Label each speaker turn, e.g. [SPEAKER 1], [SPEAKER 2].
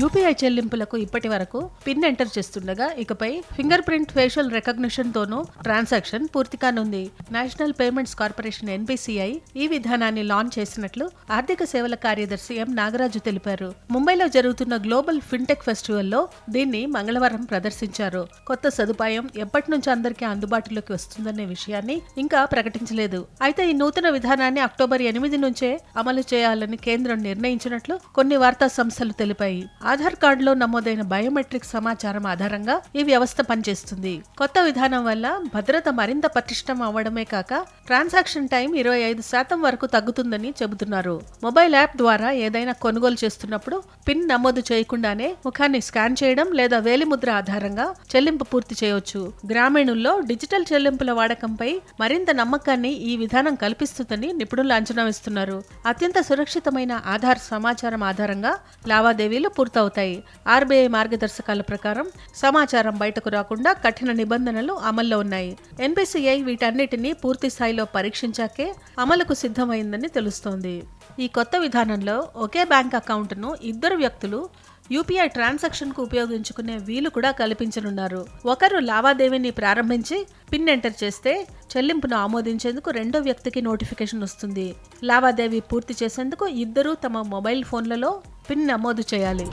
[SPEAKER 1] UPI చెల్లింపులకు ఇప్పటి వరకు పిన్ ఎంటర్ చేస్తుండగా ఇకపై ఫింగర్ ప్రింట్ ఫేషియల్ రికగ్నిషన్ తోనూ ట్రాన్సాక్షన్ పూర్తి కానుంది. నేషనల్ పేమెంట్స్ కార్పొరేషన్ ఎన్బిసిఐ ఈ విధానాన్ని లాంచ్ చేసినట్లు ఆర్థిక సేవల కార్యదర్శి ఎం నాగరాజు తెలిపారు. ముంబైలో జరుగుతున్న గ్లోబల్ ఫిన్టెక్ ఫెస్టివల్లో దీన్ని మంగళవారం ప్రదర్శించారు. కొత్త సదుపాయం ఎప్పటి నుంచి అందరికీ అందుబాటులోకి వస్తుందనే విషయాన్ని ఇంకా ప్రకటించలేదు. అయితే ఈ నూతన విధానాన్ని అక్టోబర్ ఎనిమిది నుంచే అమలు చేయాలని కేంద్రం నిర్ణయించినట్లు కొన్ని వార్తా సంస్థలు తెలిపాయి. ఆధార్ కార్డులో నమోదైన బయోమెట్రిక్ సమాచారం ఆధారంగా ఈ వ్యవస్థ పనిచేస్తుంది. కొత్త విధానం వల్ల భద్రత మరింత పటిష్టం అవ్వడమే కాక ట్రాన్సాక్షన్ టైం ఇరవై ఐదు శాతం వరకు తగ్గుతుందని చెబుతున్నారు. మొబైల్ యాప్ ద్వారా ఏదైనా కొనుగోలు చేస్తున్నప్పుడు పిన్ నమోదు చేయకుండానే ముఖాన్ని స్కాన్ చేయడం లేదా వేలిముద్ర ఆధారంగా చెల్లింపు పూర్తి చేయవచ్చు గ్రామీణుల్లో డిజిటల్ చెల్లింపుల వాడకంపై మరింత నమ్మకాన్ని ఈ విధానం కల్పిస్తుందని నిపుణులు అంచనా వేస్తున్నారు. అత్యంత సురక్షితమైన ఆధార్ సమాచారం ఆధారంగా లావాదేవీలు పూర్తి పూర్తవుతాయి ఆర్బీఐ మార్గదర్శకాల ప్రకారం సమాచారం బయటకు రాకుండా కఠిన నిబంధనలు అమల్లో ఉన్నాయి. ఎన్బిసిఐ వీటన్నిటిని పూర్తి స్థాయిలో పరీక్షించాకే అమలుకు సిద్ధమైందని తెలుస్తోంది. ఈ కొత్త విధానంలో ఒకే బ్యాంక్ అకౌంట్ను ఇద్దరు వ్యక్తులు యూపీఐ ట్రాన్సాక్షన్కు ఉపయోగించుకునే వీలు కూడా కల్పించనున్నారు. ఒకరు లావాదేవీని ప్రారంభించి పిన్ ఎంటర్ చేస్తే చెల్లింపును ఆమోదించేందుకు రెండో వ్యక్తికి నోటిఫికేషన్ వస్తుంది. లావాదేవీ పూర్తి చేసేందుకు ఇద్దరూ తమ మొబైల్ ఫోన్లలో పిన్ నమోదు చేయాలి.